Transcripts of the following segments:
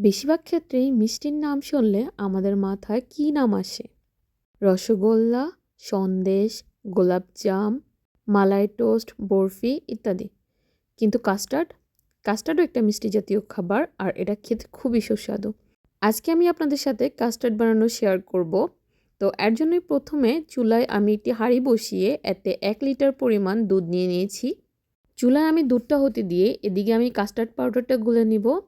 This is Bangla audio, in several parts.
বেশিরভাগ ক্ষেত্রেই মিষ্টির নাম শুনলে আমাদের মাথায় কী নাম আসে? রসগোল্লা, সন্দেশ, গোলাপজাম, মালাই টোস্ট, বরফি ইত্যাদি। কিন্তু কাস্টার্ড? কাস্টার্ডও একটা মিষ্টি জাতীয় খাবার আর এটা খেতে খুবই সুস্বাদু। আজকে আমি আপনাদের সাথে কাস্টার্ড বানানো শেয়ার করব। তো এর জন্যই প্রথমে চুলায় আমি একটি হাঁড়ি বসিয়ে এতে এক লিটার পরিমাণ দুধ নিয়ে নিয়েছি। চুলায় আমি দুধটা হতে দিয়ে এদিকে আমি কাস্টার্ড পাউডারটা গুলে নিব।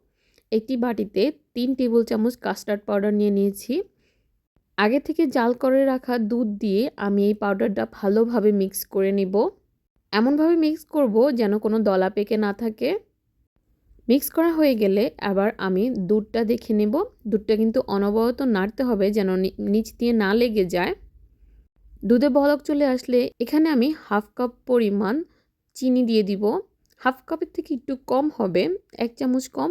একটি বাটিতে তিন টেবিল চামচ কাস্টার্ড পাউডার নিয়ে নিয়েছি। আগে থেকে জাল করে রাখা দুধ দিয়ে আমি এই পাউডারটা ভালোভাবে মিক্স করে নিব। এমনভাবে মিক্স করব যেন কোনো দলা পেকে না থাকে। মিক্স করা হয়ে গেলে আবার আমি দুধটা দেখে নেব। দুধটা কিন্তু অনবরত নাড়তে হবে যেন নিচ দিয়ে না লেগে যায়। দুধে বলক চলে আসলে এখানে আমি হাফ কাপ পরিমাণ চিনি দিয়ে দিব। হাফ কাপের থেকে একটু কম হবে, এক চামচ কম।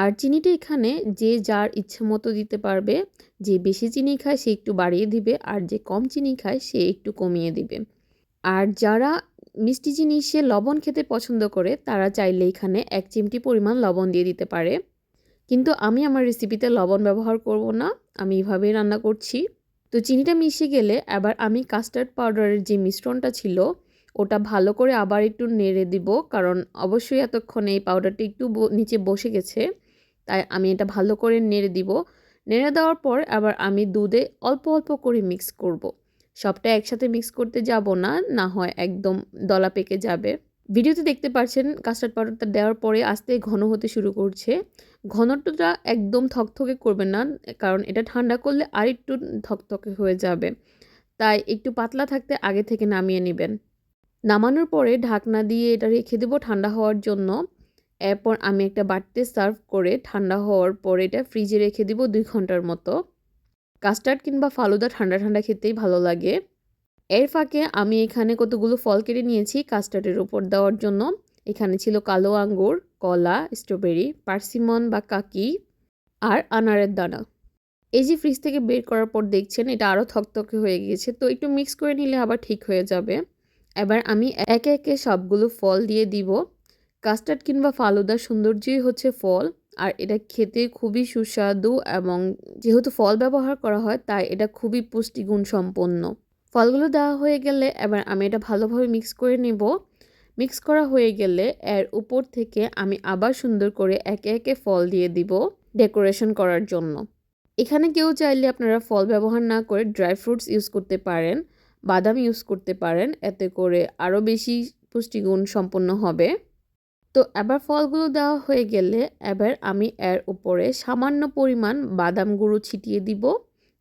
আর চিনিটা এখানে যে যার ইচ্ছে মতো দিতে পারবে, যে বেশি চিনি খায় সে একটু বাড়িয়ে দিবে, আর যে কম চিনি খায় সে একটু কমিয়ে দিবে। আর যারা মিষ্টি জিনিসে লবণ খেতে পছন্দ করে, তারা চাইলে এখানে এক চিমটি পরিমাণ লবণ দিয়ে দিতে পারে। কিন্তু আমি আমার রেসিপিতে লবণ ব্যবহার করব না, আমি এভাবেই রান্না করছি। তো চিনিটা মিশে গেলে আবার আমি কাস্টার্ড পাউডারের যে মিশ্রণটা ছিল, ওটা ভালো করে আবার একটু নেড়ে দিব, কারণ অবশ্যই এতক্ষণে এই পাউডারটি একটু নিচে বসে গেছে। তাই আমি এটা ভালো করে নেড়ে দিব। নেড়ে দেওয়ার পর আবার আমি দুধে অল্প অল্প করে মিক্স করব। সবটা একসাথে মিক্স করতে যাব না না হয় একদম দলা পেকে যাবে। ভিডিওতে দেখতে পাচ্ছেন কাস্টার্ড পাউডারটা দেওয়ার পরে আস্তে ঘন হতে শুরু করছে। ঘনত্বটা একদম থকথকে করবেন না, কারণ এটা ঠান্ডা করলে আর একটু থকথকে হয়ে যাবে। তাই একটু পাতলা থাকতে আগে থেকে নামিয়ে নেবেন। নামানোর পরে ঢাকনা দিয়ে এটা রেখে দেবো ঠান্ডা হওয়ার জন্য। এরপর আমি একটা বাটিতে সার্ভ করে ঠান্ডা হওয়ার পরে এটা ফ্রিজে রেখে দিব দুই ঘণ্টার মতো। কাস্টার্ড কিংবা ফালুদা ঠান্ডা ঠান্ডা খেতেই ভালো লাগে। এর ফাঁকে আমি এখানে কতগুলো ফল কেটে নিয়েছি কাস্টার্ডের উপর দেওয়ার জন্য। এখানে ছিল কালো আঙ্গুর, কলা, স্ট্রবেরি, পার্সিমন বা কাকি আর আনারের দানা। এই যে ফ্রিজ থেকে বের করার পর দেখছেন, এটা আরও থকথকে হয়ে গিয়েছে, তো একটু মিক্স করে নিলে আবার ঠিক হয়ে যাবে। এবার আমি একে একে সবগুলো ফল দিয়ে দিব। কাস্টার্ড কিংবা ফালুদা সৌন্দর্যই হচ্ছে ফল, আর এটা খেতে খুবই সুস্বাদু এবং যেহেতু ফল ব্যবহার করা হয়, তাই এটা খুবই পুষ্টিগুণ সম্পন্ন। ফলগুলো দেওয়া হয়ে গেলে এবার আমি এটা ভালোভাবে মিক্স করে নেব। মিক্স করা হয়ে গেলে এর উপর থেকে আমি আবার সুন্দর করে একে একে ফল দিয়ে দিব ডেকোরেশন করার জন্য। এখানে কেউ চাইলে আপনারা ফল ব্যবহার না করে ড্রাই ফ্রুটস ইউজ করতে পারেন, বাদাম ইউজ করতে পারেন, এতে করে আরও বেশি পুষ্টিগুণ সম্পন্ন হবে। তো এবার ফলগুলো দেওয়া হয়ে গেলে এবার আমি এর উপরে সামান্য পরিমাণ বাদাম গুঁড়ো ছিটিয়ে দিব।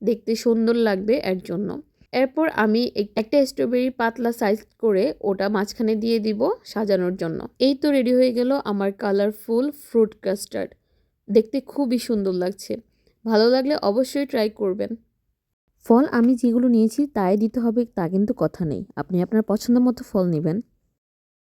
দেখতে সুন্দর লাগবে এর জন্য। এরপর আমি একটা স্ট্রবেরি পাতলা সাইজ করে ওটা মাঝখানে দিয়ে দিব সাজানোর জন্য। এই তো রেডি হয়ে গেল আমার কালারফুল ফ্রুট কাস্টার্ড দেখতে খুবই সুন্দর লাগছে। ভালো লাগলে অবশ্যই ট্রাই করবেন। ফল আমি যেগুলো নিয়েছি তাই দিতে হবে তা কিন্তু কথা নেই। আপনি আপনার পছন্দ মতো ফল নেবেন।